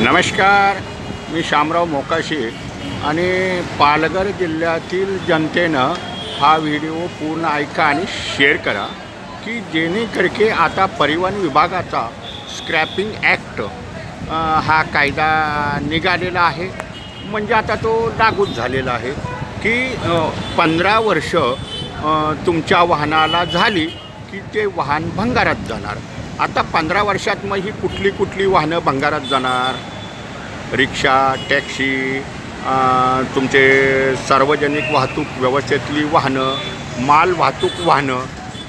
नमस्कार मी शामराव मोकाशी आणि पालघर जिल्ह्यातील जनतेनं हा व्हिडिओ पूर्ण ऐका आणि शेअर करा की जेणेकरके आता परिवहन विभागाचा स्क्रॅपिंग ॲक्ट हा कायदा निघालेला आहे. म्हणजे आता तो लागूच झालेला आहे की पंधरा वर्ष तुमच्या वाहनाला झाली की ते वाहन भंगारात जाणार. आता पंधरा वर्षात मग ही कुठली कुठली वाहनं भंगारात जाणार? रिक्षा टॅक्सी तुमचे सार्वजनिक वाहतूक व्यवस्थेतली वाहनं माल वाहतूक वाहनं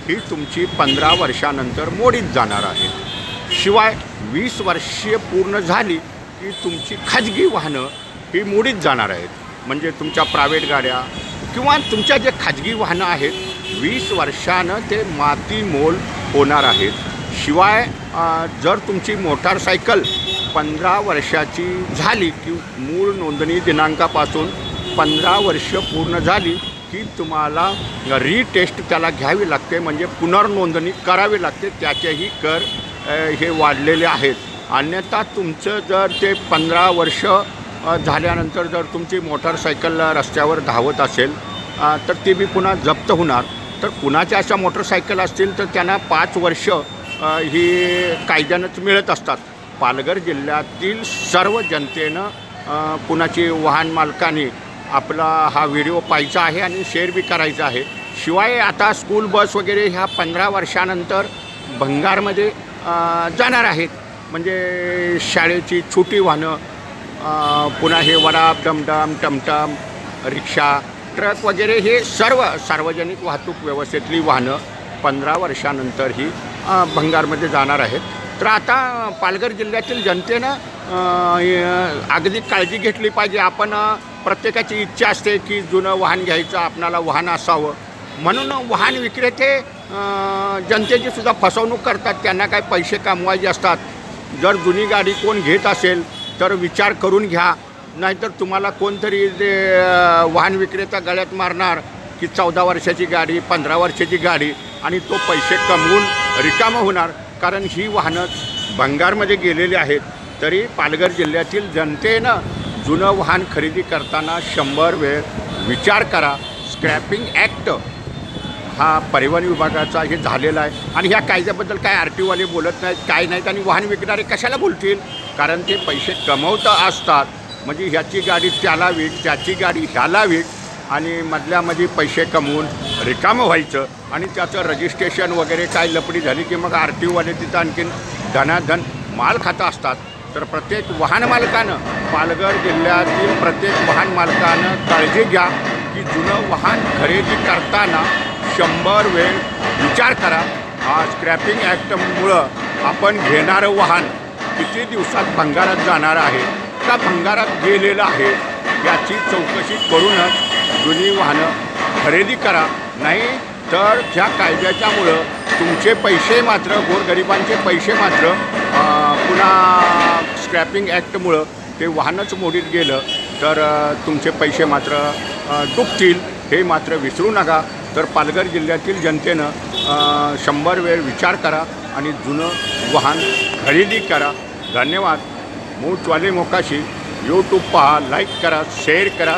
ही तुमची पंधरा वर्षानंतर मोडीत जाणार आहेत शिवाय वीस वर्षे पूर्ण झाली की तुमची खाजगी वाहनं ही मोडीत जाणार आहेत. म्हणजे तुमच्या प्रायव्हेट गाड्या किंवा तुमच्या जे खाजगी वाहनं आहेत वीस वर्षानं ते मातीमोल होणार आहेत. शिवाय जर तुमची मोटारसायकल पंधरा वर्षाची झाली की मूळ नोंदणी दिनांकापासून पंधरा वर्ष पूर्ण झाली की तुम्हाला रिटेस्ट त्याला घ्यावी लागते म्हणजे पुनर्नोंदणी करावी लागते त्याचेही कर हे वाढलेले आहेत. अन्यथा तुमचं जर ते पंधरा वर्ष झाल्यानंतर जर तुमची मोटारसायकल रस्त्यावर धावत असेल तर ती बी पुन्हा जप्त होणार. तर कुणाच्या अशा मोटरसायकल असतील तर त्यांना पाच वर्ष ही कायद्यानंच मिळत असतात. पालघर जिल्ह्यातील सर्व जनतेनं कुणाची वाहन मालकाने आपला हा व्हिडिओ पाहायचा आहे आणि शेअर बी करायचा आहे. शिवाय आता स्कूल बस वगैरे ह्या पंधरा वर्षानंतर भंगारमध्ये जाणार आहेत. म्हणजे शाळेची छोटी वाहनं पुन्हा हे वडाप डमडम टमटम रिक्षा ट्रक वगैरे हे सर्व सार्वजनिक वाहतूक व्यवस्थेतली वाहनं पंधरा वर्षानंतर ही भंगारमध्ये जाणार आहेत. तर आता पालघर जिल्ह्यातील जनतेनं अगदी काळजी घेतली पाहिजे. आपण प्रत्येकाची इच्छा असते की जुनं वाहन घ्यायचं आपणाला वाहन असावं. म्हणून वाहन विक्रेते जनतेची सुद्धा फसवणूक करतात. त्यांना काय पैसे कमवायचे असतात. जर जुनी गाडी कोण घेत असेल तर विचार करून घ्या. नाहीतर तुम्हाला कोणतरी ते वाहन विक्रेता गळ्यात मारणार की चौदा वर्षाची गाडी पंधरा वर्षाची गाडी आणि तो पैसे कमवून रिकामं होणार. कारण ही वाहनं भंगारमध्ये गेलेली आहेत. तरी पालघर जिल्ह्यातील जनतेनं जुनं वाहन खरेदी करताना शंभर वेळ विचार करा. स्क्रॅपिंग ॲक्ट हा परिवहन विभागाचा हे झालेला आहे. आणि ह्या कायद्याबद्दल काय आर टी ओवाले बोलत नाहीत काय नाहीत आणि वाहन विकणारे कशाला बोलतील? कारण ते पैसे कमवतं असतात. म्हणजे ह्याची गाडी त्याला विक त्याची गाडी ह्याला विक. आणि मधल्यामध्ये पैसे कमवून रिकामं व्हायचं आणि त्याचं रजिस्ट्रेशन वगैरे काय लपडी झाली की मग आर टी ओवाले तिथं आणखीन धनाधन माल खातं असतात. तर प्रत्येक वाहन मालकानं पालघर जिल्ह्यातील प्रत्येक वाहन मालकानं काळजी घ्या की जुनं वाहन खरेदी करताना शंभर वेळ विचार करा. हा स्क्रॅपिंग ॲक्टमुळं आपण घेणारं वाहन किती दिवसात भंगारात जाणार आहे का भंगारात गेलेलं आहे याची चौकशी करूनच जुनी वाहनं खरेदी करा. नाही तर ह्या कायद्याच्यामुळं तुमचे पैसे मात्र गोरगरिबांचे पैसे मात्र पुन्हा स्क्रॅपिंग ॲक्टमुळं ते वाहनच मोडीत गेलं. तर तुमचे पैसे मात्र डुबतील हे मात्र विसरू नका. तर पालघर जिल्ह्यातील जनतेनं शंभर वेळ विचार करा आणि जुनं वाहन खरेदी करा. धन्यवाद. मूचवाले मोकाशी. यूट्यूब पहा लाईक करा शेअर करा.